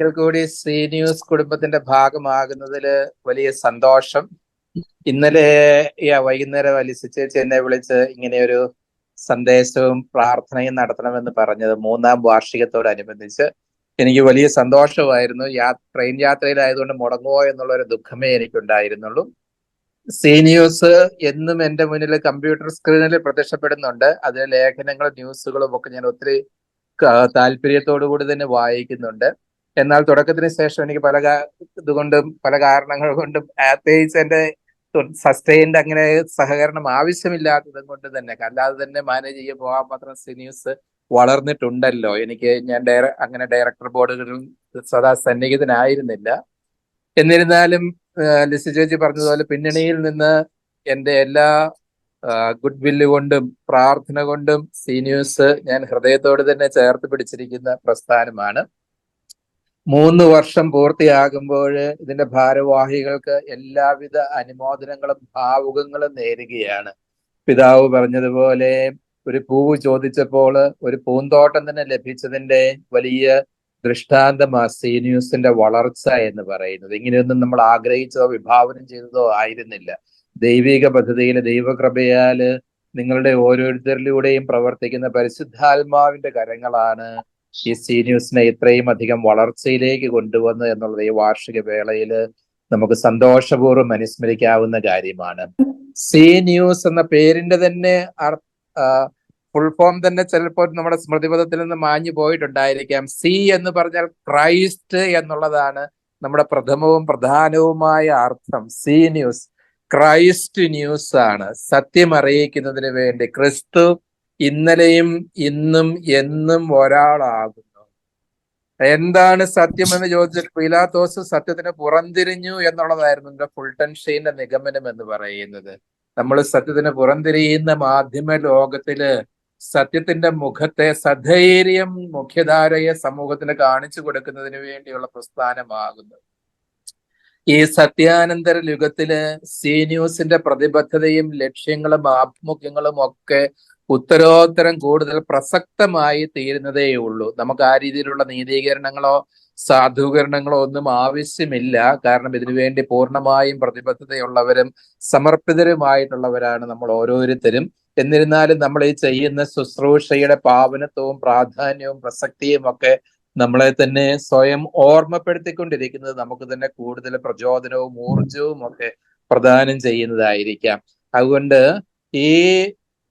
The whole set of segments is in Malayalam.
ഒരിക്കൽ കൂടി സി ന്യൂസ് കുടുംബത്തിന്റെ ഭാഗമാകുന്നതിൽ വലിയ സന്തോഷം. ഇന്നലെ വൈകുന്നേരം അലിസ ചേച്ചി എന്നെ വിളിച്ച് ഇങ്ങനെ ഒരു സന്ദേശവും പ്രാർത്ഥനയും നടത്തണമെന്ന് പറഞ്ഞത് മൂന്നാം വാർഷികത്തോടനുബന്ധിച്ച് എനിക്ക് വലിയ സന്തോഷമായിരുന്നു. യാ ട്രെയിൻ യാത്രയിലായതുകൊണ്ട് മുടങ്ങുമോ എന്നുള്ള ഒരു ദുഃഖമേ എനിക്കുണ്ടായിരുന്നുള്ളൂ. സി ന്യൂസ് എന്നും എന്റെ മുന്നിൽ കമ്പ്യൂട്ടർ സ്ക്രീനിൽ പ്രത്യക്ഷപ്പെടുന്നുണ്ട്. അതിലെ ലേഖനങ്ങളും ന്യൂസുകളും ഒക്കെ ഞാൻ ഒത്തിരി താല്പര്യത്തോടു കൂടി തന്നെ വായിക്കുന്നുണ്ട്. എന്നാൽ തുടക്കത്തിന് ശേഷം എനിക്ക് പല ഇതുകൊണ്ടും പല കാരണങ്ങൾ കൊണ്ടും പ്രത്യേകിച്ച് എന്റെ സസ്റ്റൈൻഡ് അങ്ങനെ സഹകരണം ആവശ്യമില്ലാത്തതും കൊണ്ട് തന്നെ. അല്ലാതെ തന്നെ മാനേജ് ചെയ്യാൻ പോകാൻ മാത്രം സിനിയൂസ് വളർന്നിട്ടുണ്ടല്ലോ. എനിക്ക് ഞാൻ ഡയറ അങ്ങനെ ഡയറക്ടർ ബോർഡുകളിൽ സദാ സന്നിഹിതനായിരുന്നില്ല. എന്നിരുന്നാലും ലിസി ചേച്ചി പറഞ്ഞതുപോലെ പിന്നണിയിൽ നിന്ന് എന്റെ എല്ലാ ഗുഡ് വില്ല് കൊണ്ടും പ്രാർത്ഥന കൊണ്ടും സി ഞാൻ ഹൃദയത്തോട് തന്നെ ചേർത്ത് പിടിച്ചിരിക്കുന്ന പ്രസ്ഥാനമാണ്. മൂന്ന് വർഷം പൂർത്തിയാകുമ്പോൾ ഇതിന്റെ ഭാരവാഹികൾക്ക് എല്ലാവിധ അനുമോദനങ്ങളും ഭാവുകങ്ങളും നേരുകയാണ്. പിതാവ് പറഞ്ഞതുപോലെ ഒരു പൂവ് ചോദിച്ചപ്പോൾ ഒരു പൂന്തോട്ടം തന്നെ ലഭിച്ചതിന്റെ വലിയ ദൃഷ്ടാന്തമാണ് സി ന്യൂസിന്റെ വളർച്ച എന്ന് പറയുന്നത്. ഇങ്ങനെയൊന്നും നമ്മൾ ആഗ്രഹിച്ചതോ വിഭാവനം ചെയ്തതോ ആയിരുന്നില്ല. ദൈവിക പദ്ധതിയിൽ ദൈവകൃപയാൽ നിങ്ങളുടെ ഓരോരുത്തരിലൂടെയും പ്രവർത്തിക്കുന്ന പരിശുദ്ധാത്മാവിന്റെ കരങ്ങളാണ് ഈ സി ന്യൂസിനെ ഇത്രയും അധികം വളർച്ചയിലേക്ക് കൊണ്ടുവന്നു എന്നുള്ളത് ഈ വാർഷിക വേളയിൽ നമുക്ക് സന്തോഷപൂർവം അനുസ്മരിക്കാവുന്ന കാര്യമാണ്. സി ന്യൂസ് എന്ന പേരിന്റെ തന്നെ ഫുൾ ഫോം തന്നെ ചിലപ്പോൾ നമ്മുടെ സ്മൃതിപഥത്തിൽ നിന്ന് മാഞ്ഞു പോയിട്ടുണ്ടായിരിക്കാം. സി എന്ന് പറഞ്ഞാൽ ക്രൈസ്റ്റ് എന്നുള്ളതാണ് നമ്മുടെ പ്രഥമവും പ്രധാനവുമായ അർത്ഥം. സി ന്യൂസ് ക്രൈസ്റ്റ് ന്യൂസ് ആണ്. സത്യം അറിയിക്കുന്നതിന് വേണ്ടി ക്രിസ്തു ഇന്നലെയും ഇന്നും എന്നും ഒരാളാകുന്നു. എന്താണ് സത്യം എന്ന് ചോദിച്ചിട്ട് പീലാത്തോസ് സത്യത്തിന് പുറംതിരിഞ്ഞു എന്നുള്ളതായിരുന്നു എന്റെ ഫുൾട്ടൻ ഷെയ്ന്റെ നിഗമനം എന്ന് പറയുന്നത്. നമ്മൾ സത്യത്തിന് പുറംതിരിയുന്ന മാധ്യമ ലോകത്തിൽ സത്യത്തിന്റെ മുഖത്തെ സധൈര്യം മുഖ്യധാരയെ സമൂഹത്തിന് കാണിച്ചു കൊടുക്കുന്നതിന് വേണ്ടിയുള്ള പ്രസ്ഥാനമാകുന്നു. ഈ സത്യാനന്തര യുഗത്തിൽ സി ന്യൂസിന്റെ പ്രതിബദ്ധതയും ലക്ഷ്യങ്ങളും ആഭിമുഖ്യങ്ങളും ഒക്കെ ഉത്തരോത്തരം കൂടുതൽ പ്രസക്തമായി തീരുന്നതേ ഉള്ളൂ. നമുക്ക് ആ രീതിയിലുള്ള നീതീകരണങ്ങളോ സാധൂകരണങ്ങളോ ഒന്നും ആവശ്യമില്ല. കാരണം ഇതിനുവേണ്ടി പൂർണമായും പ്രതിബദ്ധതയുള്ളവരും സമർപ്പിതരുമായിട്ടുള്ളവരാണ് നമ്മൾ ഓരോരുത്തരും. എന്നിരുന്നാലും നമ്മൾ ഈ ചെയ്യുന്ന ശുശ്രൂഷയുടെ പാവനത്വവും പ്രാധാന്യവും പ്രസക്തിയും ഒക്കെ നമ്മളെ തന്നെ സ്വയം ഓർമ്മപ്പെടുത്തിക്കൊണ്ടിരിക്കുന്നത് നമുക്ക് തന്നെ കൂടുതൽ പ്രചോദനവും ഊർജവും ഒക്കെ പ്രദാനം ചെയ്യുന്നതായിരിക്കാം. അതുകൊണ്ട് ഈ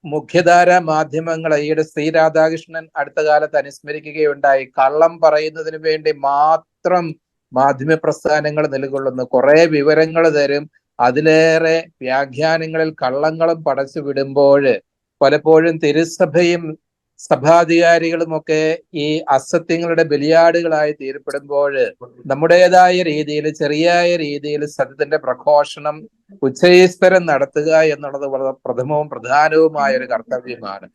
മുഖ്യധാര മാധ്യമങ്ങൾ ഈയിടെ ശ്രീ രാധാകൃഷ്ണൻ അടുത്ത കാലത്ത് അനുസ്മരിക്കുകയുണ്ടായി. കള്ളം പറയുന്നതിന് വേണ്ടി മാത്രം മാധ്യമ പ്രസ്ഥാനങ്ങൾ നിലകൊള്ളുന്നു. കുറെ വിവരങ്ങൾ തരും. അതിലേറെ വ്യാഖ്യാനങ്ങളിൽ കള്ളങ്ങളും പടച്ചു വിടുമ്പോൾ പലപ്പോഴും തിരുസഭയും സഭാധികാരികളും ഒക്കെ ഈ അസത്യങ്ങളുടെ ബലിയാടുകളായി തീരപ്പെടുമ്പോൾ നമ്മുടേതായ രീതിയിൽ ചെറിയായ രീതിയിൽ സത്യത്തിന്റെ പ്രഘോഷണം ഉച്ചൈസ്തരം നടത്തുക എന്നുള്ളത് വളരെ പ്രഥമവും പ്രധാനവുമായ ഒരു കർത്തവ്യമാണ്.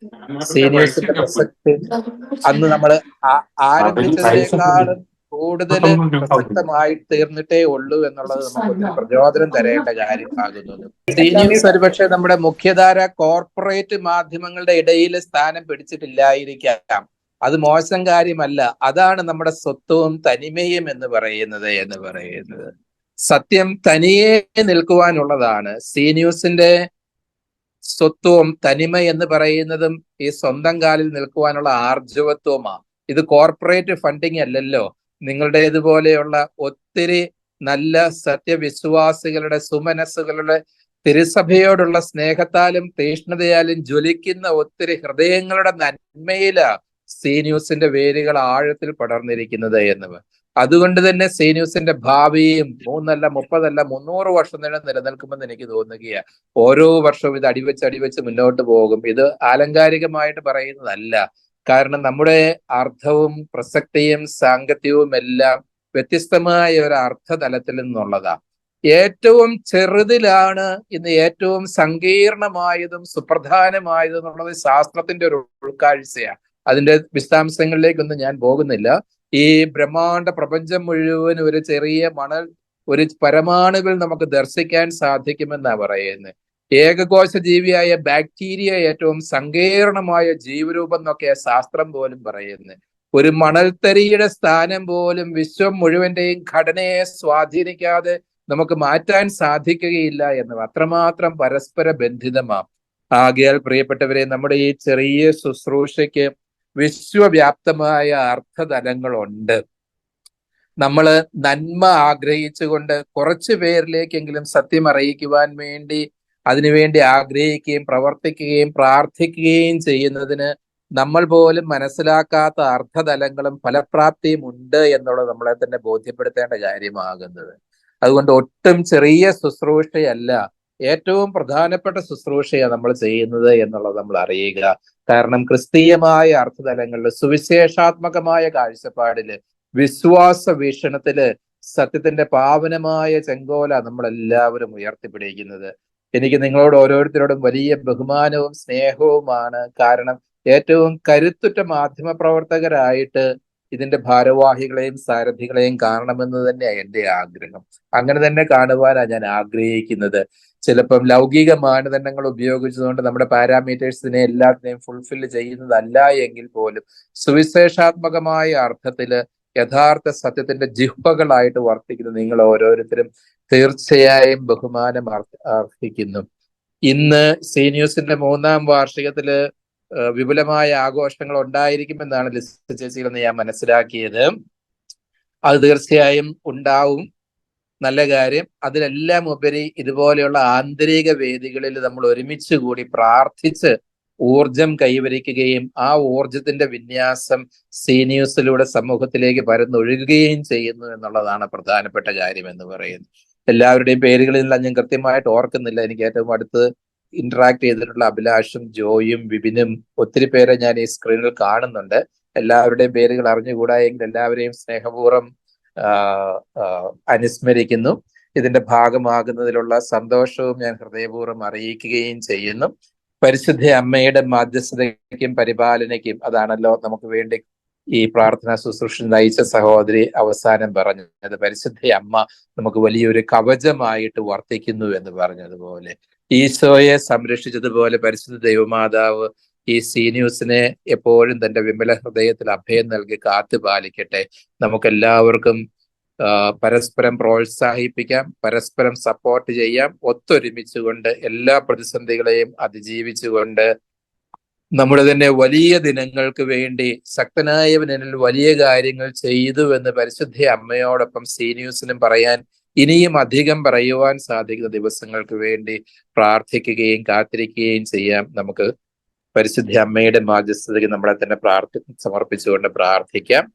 സീനിയേഴ്സിന്റെ പ്രസക്തി അന്ന് നമ്മൾ ആരംഭിച്ചതിനേക്കാളും കൂടുതൽ പ്രസക്തമായി തീർന്നിട്ടേ ഉള്ളൂ എന്നുള്ളത് നമുക്ക് പ്രചോദനം തരേണ്ട കാര്യമാകുന്നത്. സി ന്യൂസ് ഒരുപക്ഷെ നമ്മുടെ മുഖ്യധാര കോർപ്പറേറ്റ് മാധ്യമങ്ങളുടെ ഇടയിൽ സ്ഥാനം പിടിച്ചിട്ടില്ലായിരിക്കാം. അത് മോശം കാര്യമല്ല. അതാണ് നമ്മുടെ സ്വത്വവും തനിമയും എന്ന് പറയുന്നത് എന്ന് പറയുന്നത്. സത്യം തനിയെ നിൽക്കുവാനുള്ളതാണ്. സി ന്യൂസിന്റെ സ്വത്വവും തനിമ എന്ന് പറയുന്നതും ഈ സ്വന്തം കാലിൽ നിൽക്കുവാനുള്ള ആർജവത്വമാണ് ഇത് കോർപ്പറേറ്റ് ഫണ്ടിങ് അല്ലല്ലോ. നിങ്ങളുടേതുപോലെയുള്ള ഒത്തിരി നല്ല സത്യവിശ്വാസികളുടെ സുമനസ്സുകളുടെ തിരുസഭയോടുള്ള സ്നേഹത്താലും തീഷ്ണതയാലും ജ്വലിക്കുന്ന ഒത്തിരി ഹൃദയങ്ങളുടെ നന്മയില സി ന്യൂസിന്റെ വേരുകൾ ആഴത്തിൽ പടർന്നിരിക്കുന്നത് എന്നിവ അതുകൊണ്ട് തന്നെ സി ന്യൂസിന്റെ ഭാവിയും മൂന്നല്ല മുപ്പതല്ല മുന്നൂറ് വർഷം തന്നെ നിലനിൽക്കുമെന്ന് എനിക്ക് തോന്നുകയാണ് ഓരോ വർഷവും ഇത് അടിവെച്ച് അടിവെച്ച് മുന്നോട്ട് പോകും. ഇത് ആലങ്കാരികമായിട്ട് പറയുന്നതല്ല. കാരണം നമ്മുടെ അർത്ഥവും പ്രസക്തിയും സാങ്കത്യവും എല്ലാം വ്യത്യസ്തമായ ഒരു അർത്ഥതലത്തിൽ നിന്നുള്ളതാ. ഏറ്റവും ചെറുതിലാണ് ഇന്ന് ഏറ്റവും സങ്കീർണമായതും സുപ്രധാനമായതും എന്നുള്ളത് ശാസ്ത്രത്തിന്റെ ഒരു ഉൾക്കാഴ്ചയാണ് അതിന്റെ വിശദാംശങ്ങളിലേക്കൊന്നും ഞാൻ പോകുന്നില്ല. ഈ ബ്രഹ്മാണ്ട പ്രപഞ്ചം മുഴുവൻ ഒരു ചെറിയ മണൽ ഒരു പരമാണുവിൽ നമുക്ക് ദർശിക്കാൻ സാധിക്കുമെന്നാണ് പറയുന്നത് ഏകകോശ ജീവിയായ ബാക്ടീരിയ ഏറ്റവും സങ്കീർണമായ ജീവരൂപം എന്നൊക്കെ ശാസ്ത്രം പോലും പറയുന്നത് ഒരു മണൽത്തരിയുടെ സ്ഥാനം പോലും വിശ്വം മുഴുവന്റെയും ഘടനയെ സ്വാധീനിക്കാതെ നമുക്ക് മാറ്റാൻ സാധിക്കുകയില്ല എന്ന് അത്രമാത്രം പരസ്പര ബന്ധിതമാം. ആകയാൽ പ്രിയപ്പെട്ടവരെ നമ്മുടെ ഈ ചെറിയ ശുശ്രൂഷയ്ക്ക് വിശ്വവ്യാപ്തമായ അർത്ഥതലങ്ങളുണ്ട്. നമ്മൾ നന്മ ആഗ്രഹിച്ചുകൊണ്ട് കുറച്ചു പേരിലേക്കെങ്കിലും സത്യം അറിയിക്കുവാൻ വേണ്ടി അതിനുവേണ്ടി ആഗ്രഹിക്കുകയും പ്രവർത്തിക്കുകയും പ്രാർത്ഥിക്കുകയും ചെയ്യുന്നതിന് നമ്മൾ പോലും മനസ്സിലാക്കാത്ത അർത്ഥതലങ്ങളും ഫലപ്രാപ്തിയും ഉണ്ട് എന്നുള്ളത് നമ്മളെ തന്നെ ബോധ്യപ്പെടുത്തേണ്ട കാര്യമാകുന്നത്. അതുകൊണ്ട് ഒട്ടും ചെറിയ ശുശ്രൂഷയല്ല ഏറ്റവും പ്രധാനപ്പെട്ട ശുശ്രൂഷയാണ് നമ്മൾ ചെയ്യുന്നത് എന്നുള്ളത് നമ്മൾ അറിയുക. കാരണം ക്രിസ്തീയമായ അർത്ഥതലങ്ങളിൽ സുവിശേഷാത്മകമായ കാഴ്ചപ്പാടിൽ വിശ്വാസ വീക്ഷണത്തിൽ സത്യത്തിന്റെ പാവനമായ ചെങ്കോല നമ്മളെല്ലാവരും ഉയർത്തിപ്പിടിക്കുന്നത്. എനിക്ക് നിങ്ങളോട് ഓരോരുത്തരോടും വലിയ ബഹുമാനവും സ്നേഹവുമാണ്. കാരണം ഏറ്റവും കരുത്തുറ്റ മാധ്യമ പ്രവർത്തകരായിട്ട് ഇതിന്റെ ഭാരവാഹികളെയും സാരഥികളെയും കാണണമെന്ന് തന്നെയാണ് എന്റെ ആഗ്രഹം. അങ്ങനെ തന്നെ കാണുവാനാണ് ഞാൻ ആഗ്രഹിക്കുന്നത്. ചിലപ്പം ലൗകിക മാനദണ്ഡങ്ങൾ ഉപയോഗിച്ചുകൊണ്ട് നമ്മുടെ പാരാമീറ്റേഴ്സിനെ എല്ലാത്തിനെയും ഫുൾഫിൽ ചെയ്യുന്നതല്ല എങ്കിൽ പോലും സുവിശേഷാത്മകമായ അർത്ഥത്തിൽ യഥാർത്ഥ സത്യത്തിന്റെ ജിഹ്വകളായിട്ട് വർത്തിക്കുന്ന. നിങ്ങൾ ഓരോരുത്തരും തീർച്ചയായും ബഹുമാനം അർഹിക്കുന്നു. ഇന്ന് സീനിയേഴ്സിന്റെ മൂന്നാം വാർഷികത്തിൽ വിപുലമായ ആഘോഷങ്ങൾ ഉണ്ടായിരിക്കുമെന്നാണ് ലിസ്റ്റ് ചേച്ചിയിൽ നിന്ന് ഞാൻ മനസ്സിലാക്കിയത്. അത് തീർച്ചയായും ഉണ്ടാവും. നല്ല കാര്യം. അതിലെല്ലാം ഉപരി ഇതുപോലെയുള്ള ആന്തരിക വേദികളിൽ നമ്മൾ ഒരുമിച്ച് കൂടി പ്രാർത്ഥിച്ച് ഊർജം കൈവരിക്കുകയും ആ ഊർജത്തിന്റെ വിന്യാസം സീനിയേഴ്സിലൂടെ സമൂഹത്തിലേക്ക് പരന്നൊഴുകുകയും ചെയ്യുന്നു എന്നുള്ളതാണ് പ്രധാനപ്പെട്ട കാര്യം എന്ന് പറയുന്നത്. എല്ലാവരുടെയും പേരുകളെല്ലാം ഞാൻ കൃത്യമായിട്ട് ഓർക്കുന്നില്ല. എനിക്ക് ഏറ്റവും അടുത്ത് ഇന്ററാക്ട് ചെയ്തിട്ടുള്ള അഭിലാഷും ജോയും വിപിനും ഒത്തിരി പേരെ ഞാൻ ഈ സ്ക്രീനിൽ കാണുന്നുണ്ട്. എല്ലാവരുടെയും പേരുകൾ അറിഞ്ഞുകൂടാ എങ്കിൽ എല്ലാവരെയും സ്നേഹപൂർവം അനുസ്മരിക്കുന്നു. ഇതിന്റെ ഭാഗമാകുന്നതിലുള്ള സന്തോഷവും ഞാൻ ഹൃദയപൂർവം അറിയിക്കുകയും ചെയ്യുന്നു. പരിശുദ്ധ അമ്മയുടെ മാധ്യസ്ഥതയ്ക്കും പരിപാലനയ്ക്കും അതാണല്ലോ നമുക്ക് വേണ്ടി ഈ പ്രാർത്ഥന ശുശ്രൂഷ നയിച്ച സഹോദരി അവസാനം പറഞ്ഞത്. പരിശുദ്ധ അമ്മ നമുക്ക് വലിയൊരു കവചമായിട്ട് വർത്തിക്കുന്നു എന്ന് പറഞ്ഞതുപോലെ. ഈശോയെ സംരക്ഷിച്ചതുപോലെ പരിശുദ്ധ ദൈവമാതാവ് ഈ സി ന്യൂസിനെ എപ്പോഴും തന്റെ വിമല ഹൃദയത്തിൽ അഭയം നൽകി കാത്തു പാലിക്കട്ടെ നമുക്കെല്ലാവർക്കും പരസ്പരം പ്രോത്സാഹിപ്പിക്കാം പരസ്പരം സപ്പോർട്ട് ചെയ്യാം ഒത്തൊരുമിച്ചുകൊണ്ട് എല്ലാ പ്രതിസന്ധികളെയും അതിജീവിച്ചുകൊണ്ട് നമ്മുടെ തന്നെ വലിയ ദിനങ്ങൾക്ക് വേണ്ടി ശക്തനായവനിൽ വലിയ കാര്യങ്ങൾ ചെയ്തു എന്ന് പരിശുദ്ധ അമ്മയോടൊപ്പം സീനിയേഴ്സിനും പറയാൻ ഇനിയും അധികം പറയുവാൻ സാധിക്കുന്ന ദിവസങ്ങൾക്ക് വേണ്ടി പ്രാർത്ഥിക്കുകയും കാത്തിരിക്കുകയും ചെയ്യാം. നമുക്ക് പരിശുദ്ധ അമ്മയുടെ മാധ്യസ്ഥതയ്ക്ക് നമ്മളെ തന്നെ പ്രാർത്ഥി സമർപ്പിച്ചുകൊണ്ട് പ്രാർത്ഥിക്കാം.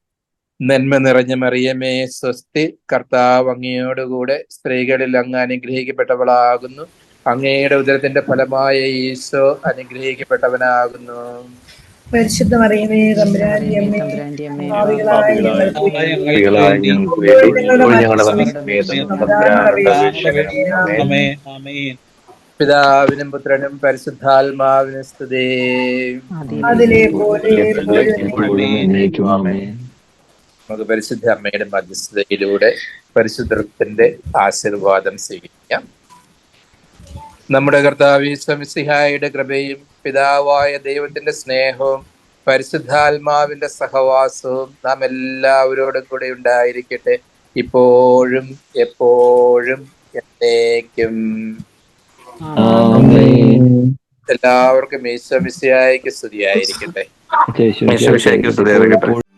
നന്മ നിറഞ്ഞ മറിയമേ സ്വസ്തി കർത്താവ് അങ്ങയോടുകൂടെ സ്ത്രീകളിൽ അങ്ങ് അനുഗ്രഹിക്കപ്പെട്ടവളാകുന്നു അങ്ങയുടെ ഉദരത്തിന്റെ ഫലമായ ഈശോ അനുഗ്രഹിക്കപ്പെട്ടവനാകുന്നു പരിശുദ്ധ മറിയമേ തമ്പുരാന്റെ അമ്മേ, പിതാവിനും പുത്രനും പരിശുദ്ധാത്മാവിനും സ്തുതി അതിലെ പോലെ നമുക്ക് പരിശുദ്ധ അമ്മയുടെ മധ്യസ്ഥതയിലൂടെ പരിശുദ്ധത്തിന്റെ ആശീർവാദം സ്വീകരിക്കാം. നമ്മുടെ കർത്താവ് സ്വമിസിഹായുടെ കൃപയും പിതാവായ ദൈവത്തിന്റെ സ്നേഹവും പരിശുദ്ധാത്മാവിന്റെ സഹവാസവും നാം എല്ലാവരോടും കൂടെ ഉണ്ടായിരിക്കട്ടെ. ഇപ്പോഴും എപ്പോഴും എന്നേക്കും. എല്ലാവർക്കും ഈശോ മിസിഹായിക്ക് സ്തുതിയായിരിക്കട്ടെ. യേശുവിശേഷിക്ക് സ്തുതിയായിരിക്കട്ടെ.